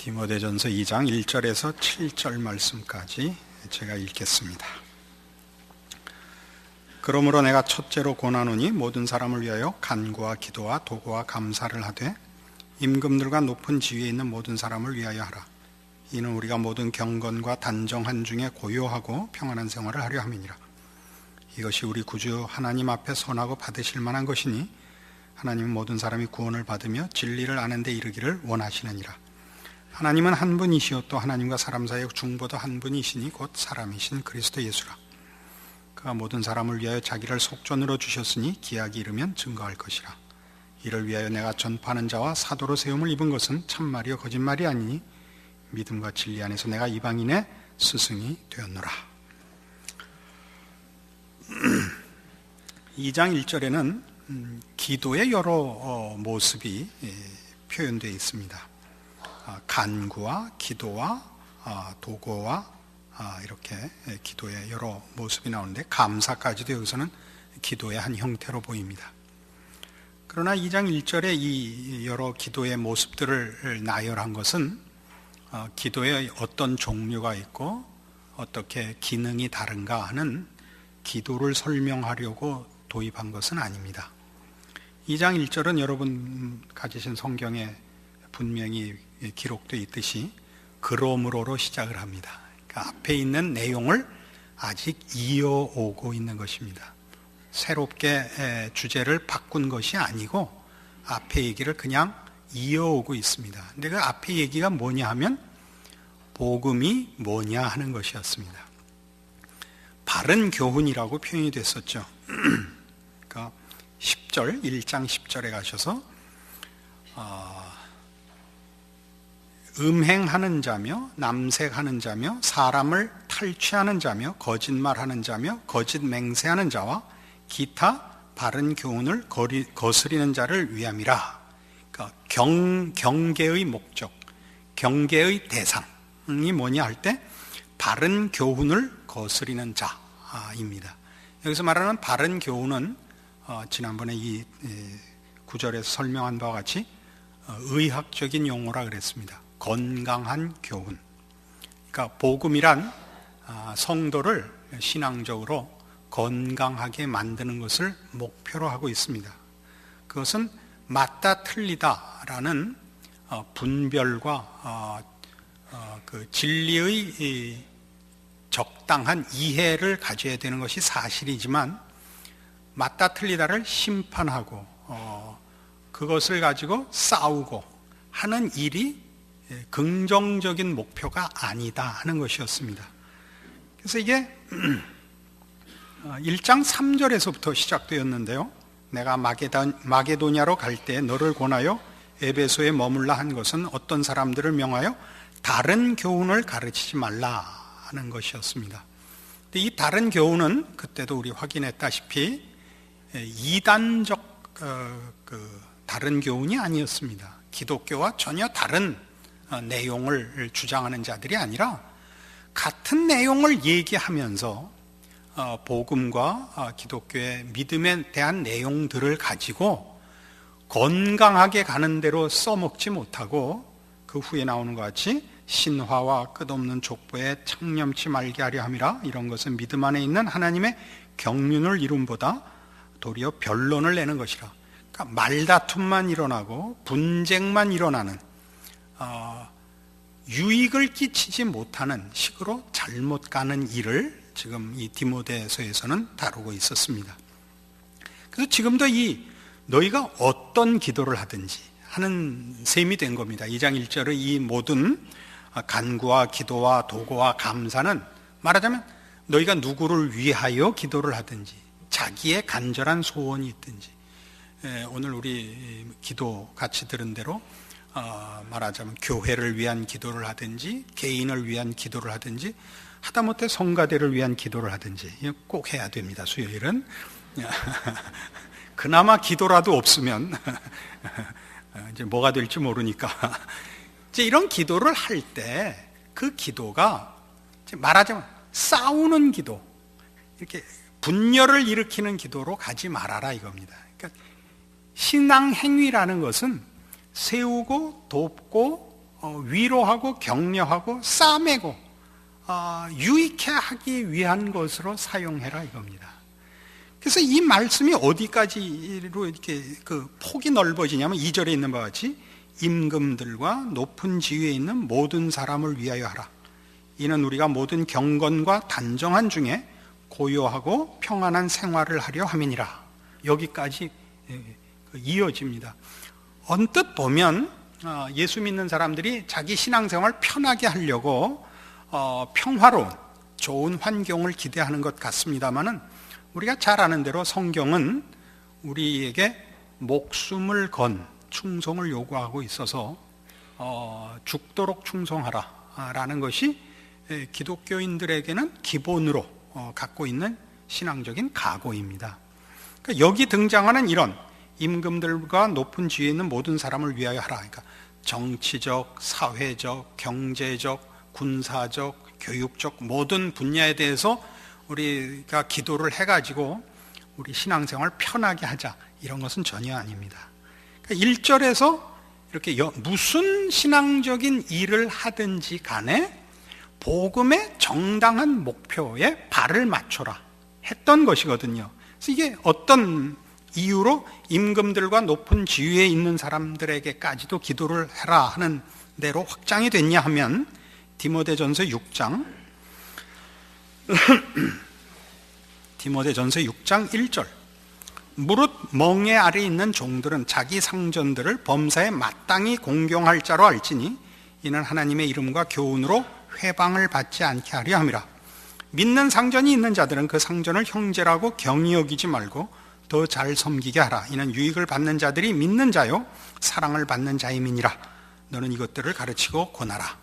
디모데전서 2장 1절에서 7절 말씀까지 제가 읽겠습니다. 그러므로 내가 첫째로 권하노니 모든 사람을 위하여 간구와 기도와 도구와 감사를 하되 임금들과 높은 지위에 있는 모든 사람을 위하여 하라. 이는 우리가 모든 경건과 단정한 중에 고요하고 평안한 생활을 하려 함이니라. 이것이 우리 구주 하나님 앞에 선하고 받으실 만한 것이니 하나님은 모든 사람이 구원을 받으며 진리를 아는 데 이르기를 원하시느니라. 하나님은 한 분이시요 또 하나님과 사람 사이의 중보도 한 분이시니 곧 사람이신 그리스도 예수라. 그가 모든 사람을 위하여 자기를 속전으로 주셨으니 기약이 이르면 증거할 것이라. 이를 위하여 내가 전파하는 자와 사도로 세움을 입은 것은 참말이요 거짓말이 아니니 믿음과 진리 안에서 내가 이방인의 스승이 되었노라. 2장 1절에는 음, 기도의 여러 어, 모습이 예, 표현되어 있습니다. 아, 간구와 기도와 아, 도구와 아, 이렇게 기도의 여러 모습이 나오는데 감사까지도 여기서는 기도의 한 형태로 보입니다. 그러나 2장 1절에 이 여러 기도의 모습들을 나열한 것은 어, 기도의 어떤 종류가 있고 어떻게 기능이 다른가 하는 기도를 설명하려고 도입한 것은 아닙니다. 2장 1절은 여러분 가지신 성경에 분명히 기록되어 있듯이 그러므로로 시작을 합니다. 그러니까 앞에 있는 내용을 아직 이어오고 있는 것입니다. 새롭게 주제를 바꾼 것이 아니고 앞에 얘기를 그냥 이어오고 있습니다. 근데 그 앞에 얘기가 뭐냐 하면 복음이 뭐냐 하는 것이었습니다. 바른 교훈이라고 표현이 됐었죠. 그러니까 10절, 1장 10절에 가셔서 어, 음행하는 자며 남색하는 자며 사람을 탈취하는 자며 거짓말하는 자며 거짓 맹세하는 자와 기타 바른 교훈을 거리, 거스리는 자를 위함이라. 그러니까 경, 경계의 목적, 경계의 대상이 뭐냐 할 때 바른 교훈을 거스리는 자입니다. 여기서 말하는 바른 교훈은 어, 지난번에 이 구절에서 설명한 바와 같이 어, 의학적인 용어라 그랬습니다. 건강한 교훈. 그러니까 복음이란 아, 성도를 신앙적으로 건강하게 만드는 것을 목표로 하고 있습니다. 그것은 맞다 틀리다라는 어, 분별과 어, 어, 그 진리의 적당한 이해를 가져야 되는 것이 사실이지만 맞다 틀리다를 심판하고 그것을 가지고 싸우고 하는 일이 긍정적인 목표가 아니다 하는 것이었습니다. 그래서 이게 1장 어, 3절에서부터 시작되었는데요. 내가 마게도냐로 갈 때 너를 권하여 에베소에 머물라 한 것은 어떤 사람들을 명하여 다른 교훈을 가르치지 말라 하는 것이었습니다. 이 다른 교훈은 그때도 우리 확인했다시피 이단적 어, 그 다른 교훈이 아니었습니다. 기독교와 전혀 다른 어, 내용을 주장하는 자들이 아니라 같은 내용을 얘기하면서 어, 복음과 어, 기독교의 믿음에 대한 내용들을 가지고 건강하게 가는 대로 써먹지 못하고 그 후에 나오는 것 같이 신화와 끝없는 족보에 창념치 말게 하려 함이라 이런 것은 믿음 안에 있는 하나님의 경륜을 이룸보다 도리어 변론을 내는 것이라. 그러니까 말다툼만 일어나고 분쟁만 일어나는 어, 유익을 끼치지 못하는 식으로 잘못 가는 일을 지금 이 디모데서에서는 다루고 있었습니다. 그래서 지금도 이 너희가 어떤 기도를 하든지 하는 셈이 된 겁니다. 2장 1절의 이 모든 간구와 기도와 도구와 감사는 말하자면 너희가 누구를 위하여 기도를 하든지 자기의 간절한 소원이 있든지 오늘 우리 기도 같이 들은 대로 어, 말하자면 교회를 위한 기도를 하든지 개인을 위한 기도를 하든지 하다못해 성가대를 위한 기도를 하든지 꼭 해야 됩니다. 수요일은 그나마 기도라도 없으면 이제 뭐가 될지 모르니까 이제 이런 기도를 할 때 그 기도가 말하자면 싸우는 기도 이렇게 분열을 일으키는 기도로 가지 말아라 이겁니다. 그러니까 신앙 행위라는 것은 세우고 돕고 어, 위로하고 격려하고 싸매고 어, 유익해 하기 위한 것으로 사용해라 이겁니다. 그래서 이 말씀이 어디까지로 이렇게 그 폭이 넓어지냐면 2절에 있는 바와 같이 임금들과 높은 지위에 있는 모든 사람을 위하여 하라. 이는 우리가 모든 경건과 단정한 중에 고요하고 평안한 생활을 하려 함이니라. 여기까지 예, 그 이어집니다. 언뜻 보면 어, 예수 믿는 사람들이 자기 신앙생활 편하게 하려고 어, 평화로운 좋은 환경을 기대하는 것 같습니다만은 우리가 잘 아는 대로 성경은 우리에게 목숨을 건 충성을 요구하고 있어서 어, 죽도록 충성하라라는 것이 기독교인들에게는 기본으로 어, 갖고 있는 신앙적인 각오입니다. 그러니까 여기 등장하는 이런 임금들과 높은 지위에 있는 모든 사람을 위하여 하라. 그러니까 정치적, 사회적, 경제적, 군사적, 교육적 모든 분야에 대해서 우리가 기도를 해가지고 우리 신앙생활 편하게 하자 이런 것은 전혀 아닙니다. 그러니까 1절에서 이렇게 무슨 신앙적인 일을 하든지 간에 복음의 정당한 목표에 발을 맞춰라 했던 것이거든요. 그래서 이게 어떤 이유로 임금들과 높은 지위에 있는 사람들에게까지도 기도를 해라 하는 대로 확장이 됐냐 하면 디모데전서 6장 디모데전서 6장 1절. 무릇 멍에 아래 있는 종들은 자기 상전들을 범사에 마땅히 공경할 자로 알지니 이는 하나님의 이름과 교훈으로 회방을 받지 않게 하려 함이라. 믿는 상전이 있는 자들은 그 상전을 형제라고 경히 여기지 말고 더 잘 섬기게 하라. 이는 유익을 받는 자들이 믿는 자요 사랑을 받는 자임이니라. 너는 이것들을 가르치고 권하라.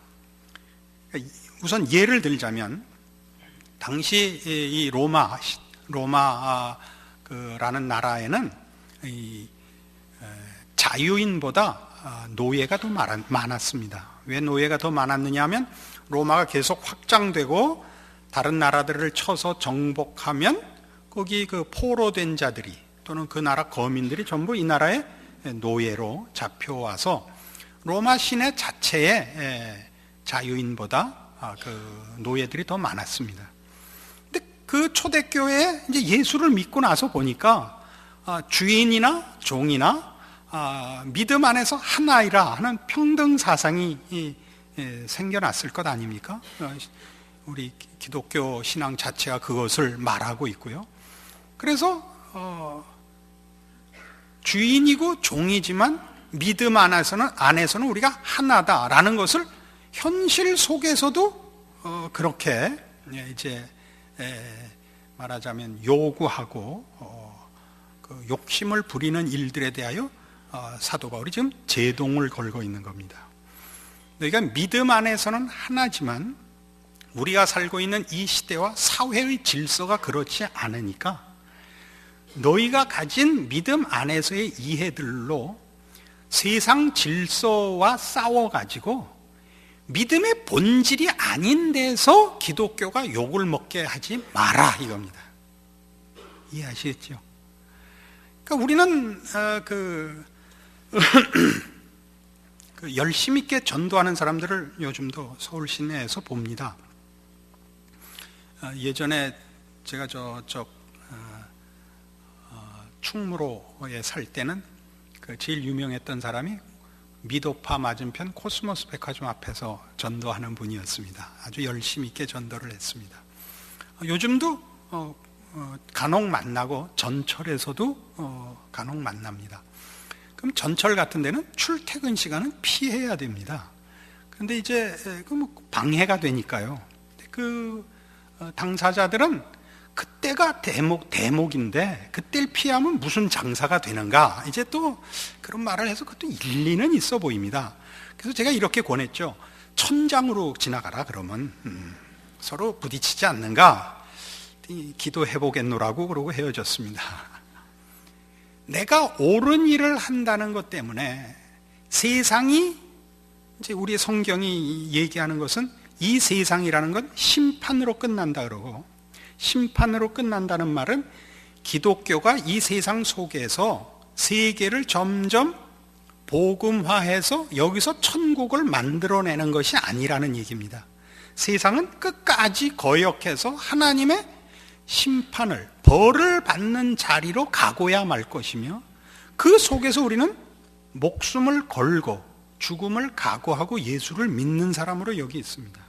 우선 예를 들자면 당시 이 로마 로마라는 나라에는 자유인보다 노예가 더 많았습니다. 왜 노예가 더 많았느냐 하면 로마가 계속 확장되고 다른 나라들을 쳐서 정복하면 거기 그 포로 된 자들이 또는 그 나라 거민들이 전부 이 나라의 노예로 잡혀와서 로마 시내 자체에 자유인보다 아, 그 노예들이 더 많았습니다. 근데 그 초대교회에 이제 예수를 믿고 나서 보니까 아, 주인이나 종이나 아, 믿음 안에서 하나이라 하는 평등 사상이 예, 생겨났을 것 아닙니까? 어, 우리 기독교 신앙 자체가 그것을 말하고 있고요. 그래서 어, 주인이고 종이지만 믿음 안에서는 안에서는 우리가 하나다라는 것을 현실 속에서도 어, 그렇게 예, 이제 말하자면 요구하고 그 욕심을 부리는 일들에 대하여 사도 바울이 지금 제동을 걸고 있는 겁니다. 너희가 믿음 안에서는 하나지만 우리가 살고 있는 이 시대와 사회의 질서가 그렇지 않으니까 너희가 가진 믿음 안에서의 이해들로 세상 질서와 싸워가지고 믿음의 본질이 아닌 데서 기독교가 욕을 먹게 하지 마라 이겁니다. 이해하시겠죠? 그러니까 우리는 어, 그 그 열심 있게 전도하는 사람들을 요즘도 서울 시내에서 봅니다. 어, 예전에 제가 저쪽 충무로에 살 때는 그 제일 유명했던 사람이 미도파 맞은편 코스모스 백화점 앞에서 전도하는 분이었습니다. 아주 열심히 있게 전도를 했습니다. 요즘도 간혹 만나고 전철에서도 간혹 만납니다. 그럼 전철 같은 데는 출퇴근 시간은 피해야 됩니다. 그런데 이제 그 뭐 방해가 되니까요. 그 어, 당사자들은 그때가 대목 대목인데 그때를 피하면 무슨 장사가 되는가? 이제 또 그런 말을 해서 그것도 일리는 있어 보입니다. 그래서 제가 이렇게 권했죠. 천장으로 지나가라 그러면 음, 서로 부딪히지 않는가? 기도해 보겠노라고 그러고 헤어졌습니다. 내가 옳은 일을 한다는 것 때문에 세상이 이제 우리 성경이 얘기하는 것은 이 세상이라는 건 심판으로 끝난다 그러고 심판으로 끝난다는 말은 기독교가 이 세상 속에서 세계를 점점 복음화해서 여기서 천국을 만들어내는 것이 아니라는 얘기입니다. 세상은 끝까지 거역해서 하나님의 심판을, 벌을 받는 자리로 가고야 말 것이며 그 속에서 우리는 목숨을 걸고 죽음을 각오하고 예수를 믿는 사람으로 여기 있습니다.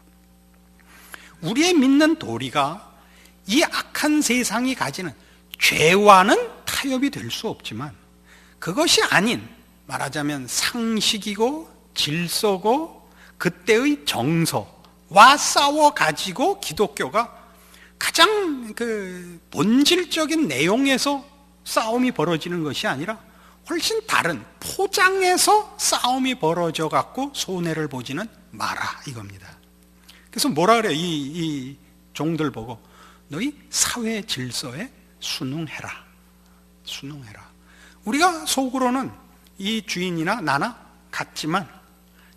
우리의 믿는 도리가 이 악한 세상이 가지는 죄와는 타협이 될 수 없지만 그것이 아닌 말하자면 상식이고 질서고 그때의 정서와 싸워 가지고 기독교가 가장 그 본질적인 내용에서 싸움이 벌어지는 것이 아니라 훨씬 다른 포장에서 싸움이 벌어져 갖고 손해를 보지는 마라 이겁니다. 그래서 뭐라 그래요? 이, 이 종들 보고 너희 사회 질서에 순응해라. 순응해라. 우리가 속으로는 이 주인이나 나나 같지만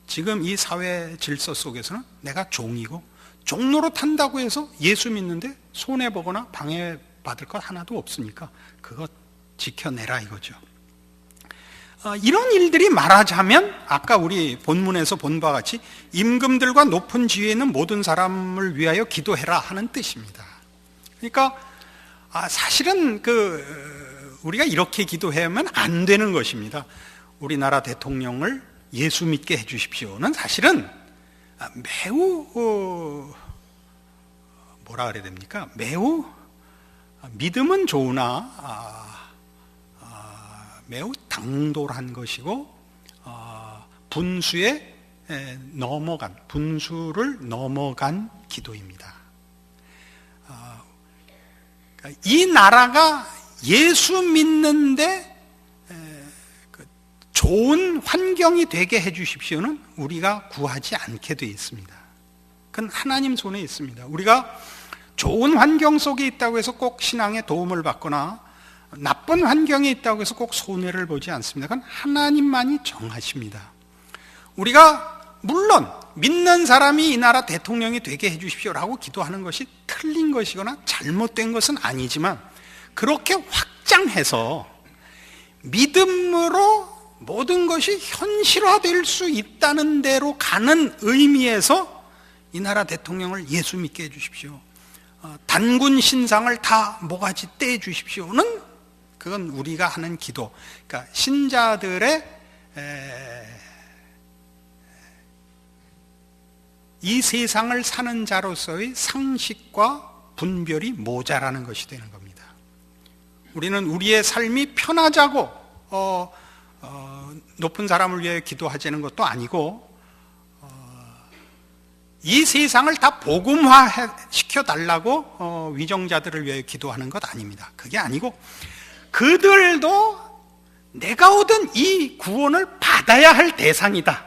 지금 이 사회 질서 속에서는 내가 종이고 종로로 탄다고 해서 예수 믿는데 손해보거나 방해받을 것 하나도 없으니까 그것 지켜내라 이거죠. 어, 이런 일들이 말하자면 아까 우리 본문에서 본 바와 같이 임금들과 높은 지위에 있는 모든 사람을 위하여 기도해라 하는 뜻입니다. 그러니까 아, 사실은 그 우리가 이렇게 기도하면 안 되는 것입니다. 우리나라 대통령을 예수 믿게 해주십시오는 사실은 매우 어, 뭐라 그래야 됩니까? 매우 믿음은 좋으나 아, 아, 매우 당돌한 것이고 아, 분수에 넘어간 분수를 넘어간 기도입니다. 이 나라가 예수 믿는데 그 좋은 환경이 되게 해주십시오는 우리가 구하지 않게 되어 있습니다. 그건 하나님 손에 있습니다. 우리가 좋은 환경 속에 있다고 해서 꼭 신앙의 도움을 받거나 나쁜 환경에 있다고 해서 꼭 손해를 보지 않습니다. 그건 하나님만이 정하십니다. 우리가 물론 믿는 사람이 이 나라 대통령이 되게 해주십시오라고 기도하는 것이 틀린 것이거나 잘못된 것은 아니지만 그렇게 확장해서 믿음으로 모든 것이 현실화될 수 있다는 대로 가는 의미에서 이 나라 대통령을 예수 믿게 해주십시오. 어, 단군 신상을 다 모가지 떼 주십시오는 그건 우리가 하는 기도. 그러니까 신자들의 이 세상을 사는 자로서의 상식과 분별이 모자라는 것이 되는 겁니다. 우리는 우리의 삶이 편하자고 어, 어, 높은 사람을 위해 기도하자는 것도 아니고 어, 이 세상을 다 복음화 시켜 달라고 어, 위정자들을 위해 기도하는 것 아닙니다. 그게 아니고 그들도 내가 얻은 이 구원을 받아야 할 대상이다.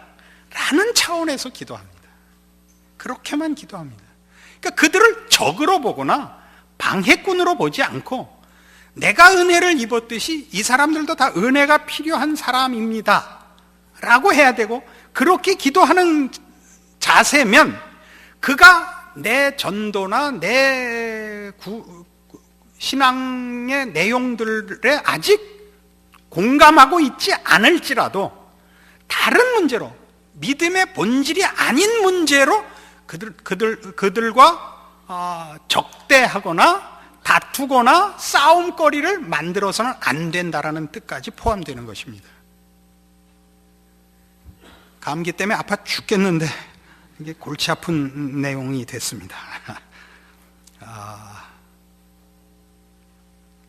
라는 차원에서 기도합니다. 그렇게만 기도합니다. 그러니까 그들을 적으로 보거나 방해꾼으로 보지 않고 내가 은혜를 입었듯이 이 사람들도 다 은혜가 필요한 사람입니다. 라고 해야 되고 그렇게 기도하는 자세면 그가 내 전도나 내 구, 신앙의 내용들에 아직 공감하고 있지 않을지라도 다른 문제로 믿음의 본질이 아닌 문제로 그들, 그들, 그들과 어, 적대하거나 다투거나 싸움거리를 만들어서는 안 된다라는 뜻까지 포함되는 것입니다. 감기 때문에 아파 죽겠는데 이게 골치 아픈 내용이 됐습니다. 아,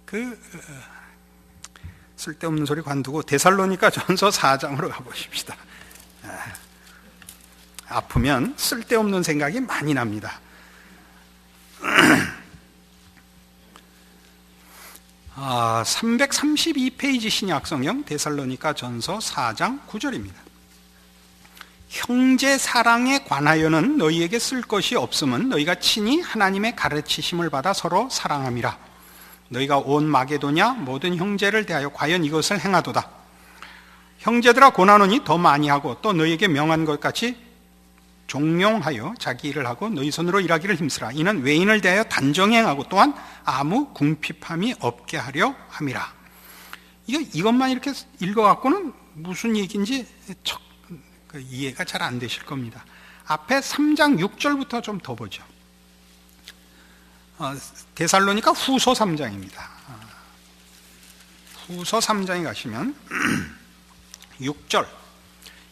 그 어, 쓸데없는 소리 관두고 데살로니가 전서 4장으로 가보십시다. 아, 아프면 쓸데없는 생각이 많이 납니다. 아, 332페이지 신약성경 데살로니가 전서 4장 9절입니다. 형제 사랑에 관하여는 너희에게 쓸 것이 없음은 너희가 친히 하나님의 가르치심을 받아 서로 사랑함이라. 너희가 온 마게도냐 모든 형제를 대하여 과연 이것을 행하도다. 형제들아 고난하니 더 많이 하고 또 너희에게 명한 것 같이 종용하여 자기 일을 하고 너희 손으로 일하기를 힘쓰라. 이는 외인을 대하여 단정행하고 또한 아무 궁핍함이 없게 하려 함이라. 이거 이것만 이렇게 읽어갖고는 무슨 얘기인지 척, 그 이해가 잘 안 되실 겁니다. 앞에 3장 6절부터 좀 더 보죠. 어, 데살로니가 후서 3장입니다. 어, 후서 3장에 가시면 6절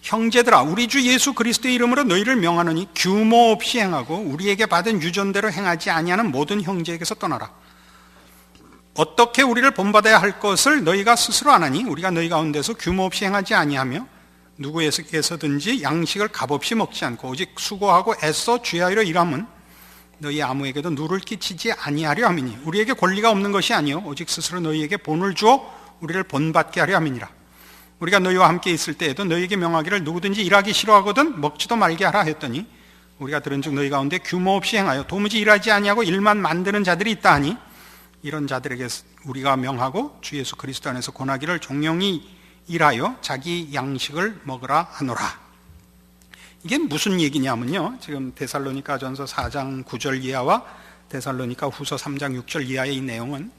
형제들아 우리 주 예수 그리스도의 이름으로 너희를 명하노니 규모 없이 행하고 우리에게 받은 유전대로 행하지 아니하는 모든 형제에게서 떠나라. 어떻게 우리를 본받아야 할 것을 너희가 스스로 아나니 우리가 너희 가운데서 규모 없이 행하지 아니하며 누구에게서든지 양식을 값없이 먹지 않고 오직 수고하고 애써 주야이로 일함은 너희 아무에게도 누를 끼치지 아니하려 함이니 우리에게 권리가 없는 것이 아니요 오직 스스로 너희에게 본을 주어 우리를 본받게 하려 함이니라 우리가 너희와 함께 있을 때에도 너희에게 명하기를 누구든지 일하기 싫어하거든 먹지도 말게 하라 했더니 우리가 들은즉 너희 가운데 규모 없이 행하여 도무지 일하지 아니하고 일만 만드는 자들이 있다 하니 이런 자들에게 우리가 명하고 주 예수 그리스도 안에서 권하기를 종용이 일하여 자기 양식을 먹으라 하노라. 이게 무슨 얘기냐면요. 지금 데살로니가 전서 4장 9절 이하와 데살로니가 후서 3장 6절 이하의 이 내용은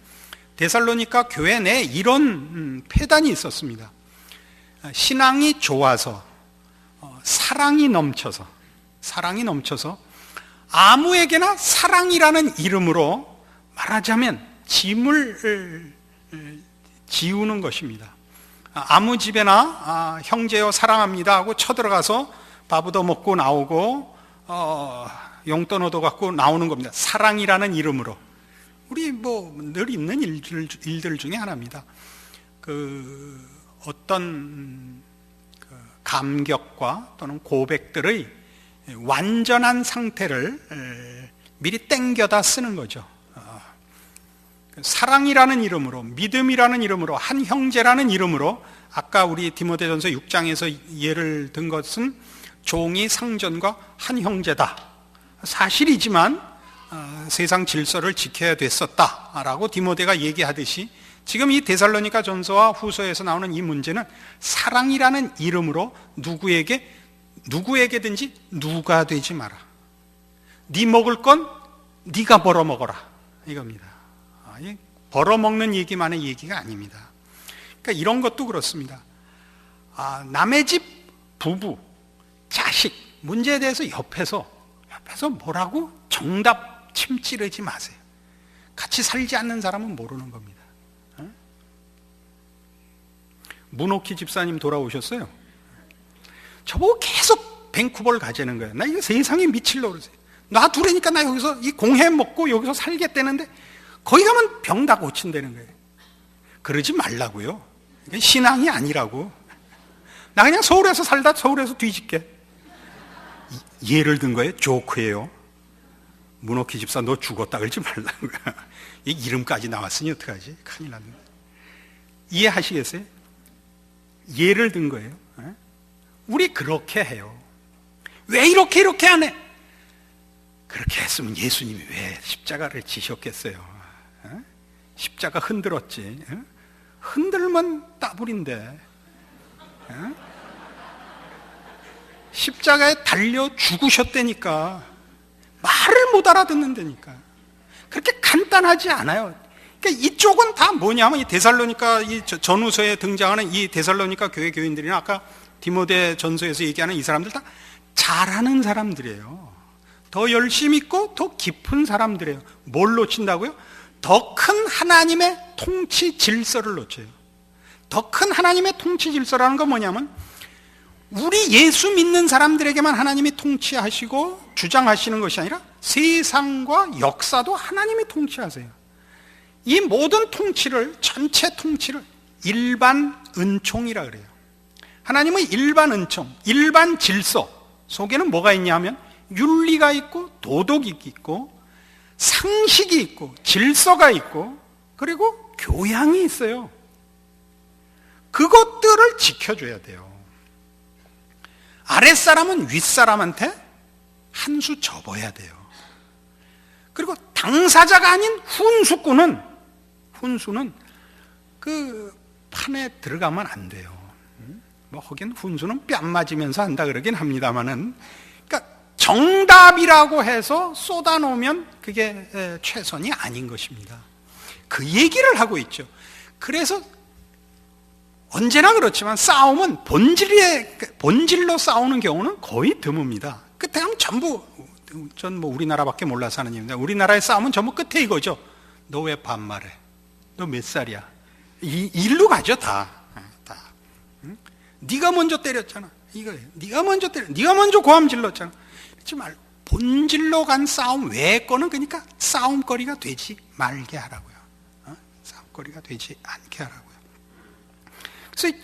데살로니가 교회 내에 이런 음, 폐단이 있었습니다. 신앙이 좋아서 어, 사랑이 넘쳐서 사랑이 넘쳐서 아무에게나 사랑이라는 이름으로 말하자면 짐을 지우는 것입니다. 아무 집에나 아, 형제여 사랑합니다 하고 쳐들어가서 밥 얻어 먹고 나오고 어, 용돈 얻어 갖고 나오는 겁니다. 사랑이라는 이름으로 우리 뭐 늘 있는 일들, 일들 중에 하나입니다. 그 어떤 그 감격과 또는 고백들의 완전한 상태를 미리 땡겨다 쓰는 거죠. 사랑이라는 이름으로 믿음이라는 이름으로 한 형제라는 이름으로 아까 우리 디모데전서 6장에서 예를 든 것은 종이 상전과 한 형제다. 사실이지만 어, 세상 질서를 지켜야 됐었다라고 디모데가 얘기하듯이 지금 이 데살로니가 전서와 후서에서 나오는 이 문제는 사랑이라는 이름으로 누구에게 누구에게든지 누가 되지 마라. 네 먹을 건 네가 벌어 먹어라 이겁니다. 벌어 먹는 얘기만의 얘기가 아닙니다. 그러니까 이런 것도 그렇습니다. 아, 남의 집 부부, 자식, 문제에 대해서 옆에서, 옆에서 뭐라고 정답 침찌르지 마세요. 같이 살지 않는 사람은 모르는 겁니다. 어? 문옥희 집사님 돌아오셨어요. 저보고 계속 밴쿠버를 가자는 거예요. 나 이거 세상에 미칠러 그러세요. 놔두라니까 나 여기서 이 공해 먹고 여기서 살겠다는데 거기 가면 병 다 고친다는 거예요. 그러지 말라고요. 신앙이 아니라고. 나 그냥 서울에서 살다 서울에서 뒤집게. 예를 든 거예요. 조크예요. 문옥희 집사 너 죽었다 그러지 말라고. 이 이름까지 나왔으니 어떡하지? 큰일 났네. 이해하시겠어요? 예를 든 거예요. 어? 우리 그렇게 해요. 왜 이렇게 이렇게 안 해? 그렇게 했으면 예수님이 왜 십자가를 지셨겠어요? 십자가 흔들었지. 흔들면 따블인데. 십자가에 달려 죽으셨다니까. 말을 못 알아듣는다니까. 그렇게 간단하지 않아요. 그러니까 이쪽은 다 뭐냐면 이 데살로니까 이 전후서에 등장하는 이 데살로니까 교회 교인들이나 아까 디모데 전서에서 얘기하는 이 사람들 다 잘하는 사람들이에요. 더 열심히 있고 더 깊은 사람들이에요. 뭘 놓친다고요? 더 큰 하나님의 통치 질서를 놓쳐요. 더 큰 하나님의 통치 질서라는 건 뭐냐면 우리 예수 믿는 사람들에게만 하나님이 통치하시고 주장하시는 것이 아니라 세상과 역사도 하나님이 통치하세요. 이 모든 통치를 전체 통치를 일반 은총이라 그래요. 하나님의 일반 은총, 일반 질서 속에는 뭐가 있냐면 윤리가 있고 도덕이 있고 상식이 있고 질서가 있고 그리고 교양이 있어요. 그것들을 지켜줘야 돼요. 아랫사람은 윗사람한테 한 수 접어야 돼요. 그리고 당사자가 아닌 훈수꾼은 훈수는 그 판에 들어가면 안 돼요. 뭐 하긴 훈수는 뺨 맞으면서 한다 그러긴 합니다만은 정답이라고 해서 쏟아놓으면 그게 최선이 아닌 것입니다. 그 얘기를 하고 있죠. 그래서 언제나 그렇지만 싸움은 본질에 본질로 싸우는 경우는 거의 드뭅니다. 끝에 하면 전부 전 뭐 우리나라밖에 몰라서 하는 얘기입니다. 우리나라의 싸움은 전부 끝에 이거죠. 너 왜 반말해? 너 몇 살이야? 이 일로 가죠 다. 다. 응? 네가 먼저 때렸잖아. 이거 네가 먼저 때려. 네가 먼저 고함 질렀잖아. 그렇지 말고 본질로 간 싸움 외의 거는 그러니까 싸움거리가 되지 말게 하라고요. 어? 싸움거리가 되지 않게 하라고요. 그래서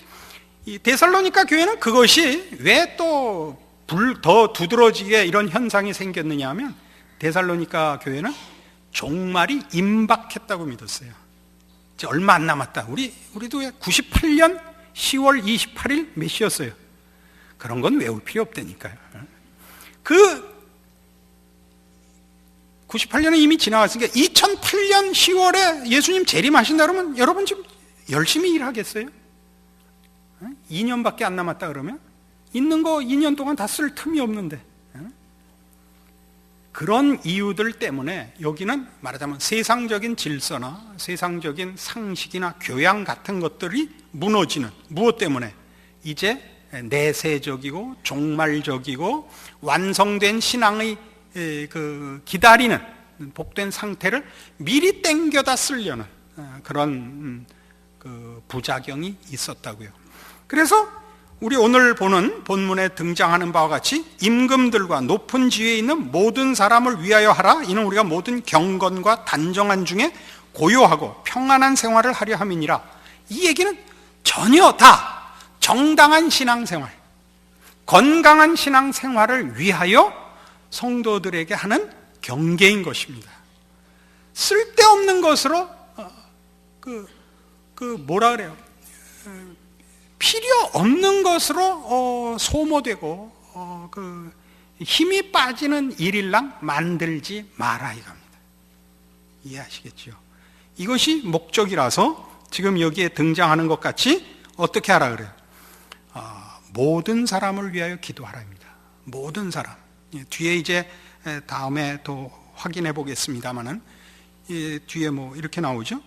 이 데살로니카 교회는 그것이 왜또더 두드러지게 이런 현상이 생겼느냐 하면 데살로니카 교회는 종말이 임박했다고 믿었어요. 이제 얼마 안 남았다. 우리 우리도 98년 10월 28일 몇 시였어요? 그런 건 외울 필요 없다니까요. 그 98년은 이미 지나갔으니까 2008년 10월에 예수님 재림하신다 그러면 여러분 지금 열심히 일하겠어요? 2년밖에 안 남았다 그러면 있는 거 2년 동안 다 쓸 틈이 없는데 그런 이유들 때문에 여기는 말하자면 세상적인 질서나 세상적인 상식이나 교양 같은 것들이 무너지는 무엇 때문에 이제 내세적이고 종말적이고 완성된 신앙의 그 기다리는 복된 상태를 미리 땡겨다 쓰려는 그런 음, 그 부작용이 있었다고요. 그래서 우리 오늘 보는 본문에 등장하는 바와 같이 임금들과 높은 지위에 있는 모든 사람을 위하여 하라. 이는 우리가 모든 경건과 단정한 중에 고요하고 평안한 생활을 하려 함이니라. 이 얘기는 전혀 다 정당한 신앙생활, 건강한 신앙생활을 위하여 성도들에게 하는 경계인 것입니다. 쓸데없는 것으로 어, 그, 그 뭐라 그래요? 필요 없는 것으로 어, 소모되고 어, 그 힘이 빠지는 일일랑 만들지 마라 이겁니다. 이해하시겠죠? 이것이 목적이라서 지금 여기에 등장하는 것 같이 어떻게 하라 그래요? 어, 모든 사람을 위하여 기도하라입니다. 모든 사람. 예, 뒤에 이제 다음에 또 확인해 보겠습니다만은 뒤에 뭐 이렇게 나오죠.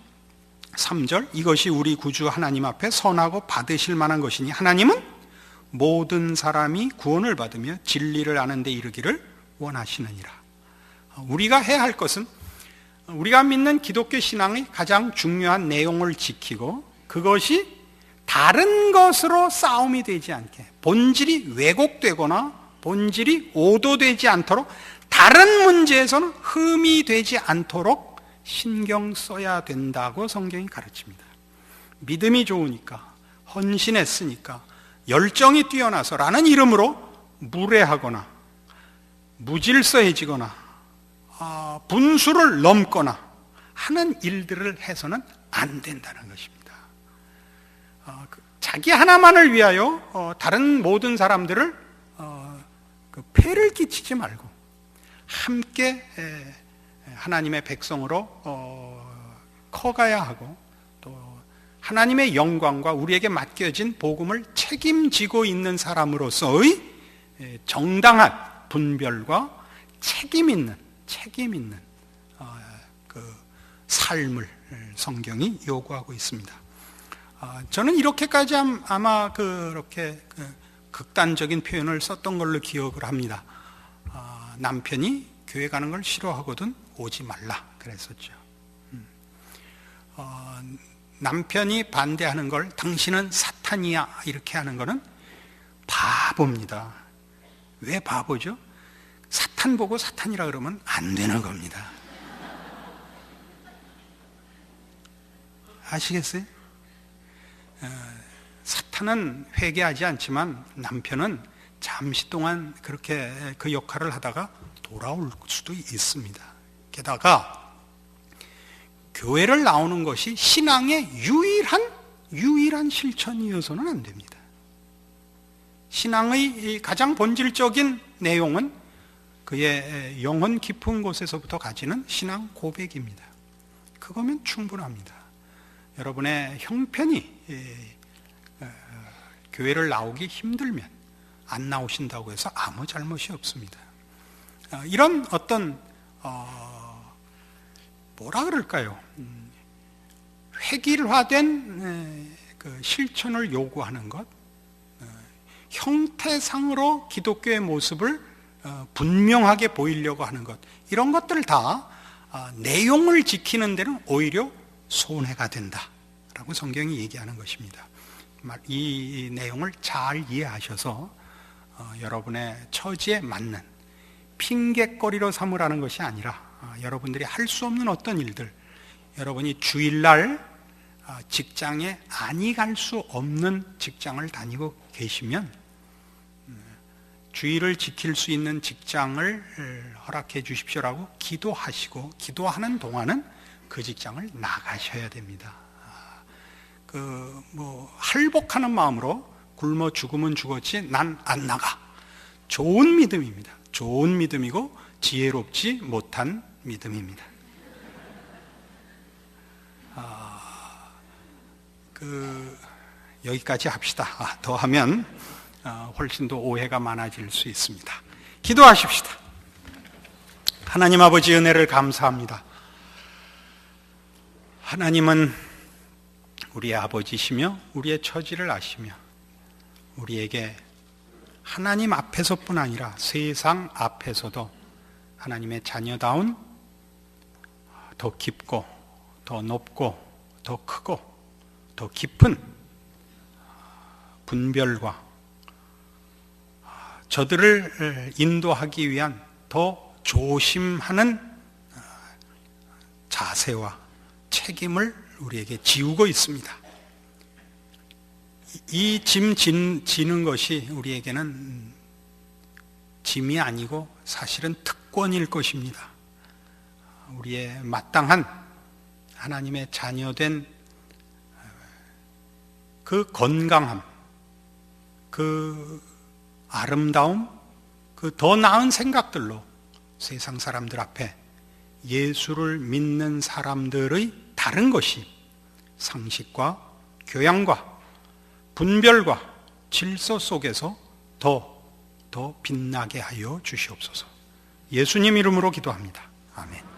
3절 이것이 우리 구주 하나님 앞에 선하고 받으실 만한 것이니 하나님은 모든 사람이 구원을 받으며 진리를 아는 데 이르기를 원하시느니라. 우리가 해야 할 것은 우리가 믿는 기독교 신앙의 가장 중요한 내용을 지키고 그것이 다른 것으로 싸움이 되지 않게 본질이 왜곡되거나 본질이 오도되지 않도록 다른 문제에서는 흠이 되지 않도록 신경 써야 된다고 성경이 가르칩니다. 믿음이 좋으니까, 헌신했으니까, 열정이 뛰어나서라는 이름으로 무례하거나, 무질서해지거나, 아, 분수를 넘거나 하는 일들을 해서는 안 된다는 것입니다. 아, 그 자기 하나만을 위하여 어, 다른 모든 사람들을 어, 그 폐를 끼치지 말고 함께 하나님의 백성으로 어, 커가야 하고 또 하나님의 영광과 우리에게 맡겨진 복음을 책임지고 있는 사람으로서의 정당한 분별과 책임 있는 책임 있는 어, 그 삶을 성경이 요구하고 있습니다. 어, 저는 이렇게까지 아마 그렇게 그 극단적인 표현을 썼던 걸로 기억을 합니다. 남편이 교회 가는 걸 싫어하거든 오지 말라 그랬었죠. 음. 어, 남편이 반대하는 걸 당신은 사탄이야 이렇게 하는 거는 바보입니다. 왜 바보죠? 사탄 보고 사탄이라 그러면 안 되는 겁니다. 아시겠어요? 어, 사탄은 회개하지 않지만 남편은 잠시 동안 그렇게 그 역할을 하다가 돌아올 수도 있습니다. 게다가 교회를 나오는 것이 신앙의 유일한 유일한 실천이어서는 안 됩니다. 신앙의 가장 본질적인 내용은 그의 영혼 깊은 곳에서부터 가지는 신앙 고백입니다. 그거면 충분합니다. 여러분의 형편이 어, 교회를 나오기 힘들면 안 나오신다고 해서 아무 잘못이 없습니다. 어, 이런 어떤 어, 뭐라 그럴까요? 음, 획일화된 그 실천을 요구하는 것, 어, 형태상으로 기독교의 모습을 어, 분명하게 보이려고 하는 것, 이런 것들 다 아, 내용을 지키는 데는 오히려 손해가 된다라고 성경이 얘기하는 것입니다. 이 내용을 잘 이해하셔서 어, 여러분의 처지에 맞는 핑계거리로 삼으라는 것이 아니라 어, 여러분들이 할 수 없는 어떤 일들, 여러분이 주일날 어, 직장에 아니 갈 수 없는 직장을 다니고 계시면 음, 주의를 지킬 수 있는 직장을 허락해 주십시오라고 기도하시고 기도하는 동안은 그 직장을 나가셔야 됩니다. 그 뭐 할복하는 마음으로 굶어 죽으면 죽었지 난 안 나가. 좋은 믿음입니다. 좋은 믿음이고 지혜롭지 못한 믿음입니다. 아, 그 여기까지 합시다. 아, 더 하면 어, 훨씬 더 오해가 많아질 수 있습니다. 기도하십시다. 하나님 아버지 은혜를 감사합니다. 하나님은 우리의 아버지시며 우리의 처지를 아시며 우리에게 하나님 앞에서뿐 아니라 세상 앞에서도 하나님의 자녀다운 더 깊고 더 높고 더 크고 더 깊은 분별과 저들을 인도하기 위한 더 조심하는 자세와 책임을 우리에게 지우고 있습니다. 이 짐 지는 것이 우리에게는 짐이 아니고 사실은 특권일 것입니다. 우리의 마땅한 하나님의 자녀된 그 건강함, 그 아름다움, 그 더 나은 생각들로 세상 사람들 앞에 예수를 믿는 사람들의 다른 것이 상식과 교양과 분별과 질서 속에서 더, 더 빛나게 하여 주시옵소서. 예수님 이름으로 기도합니다. 아멘.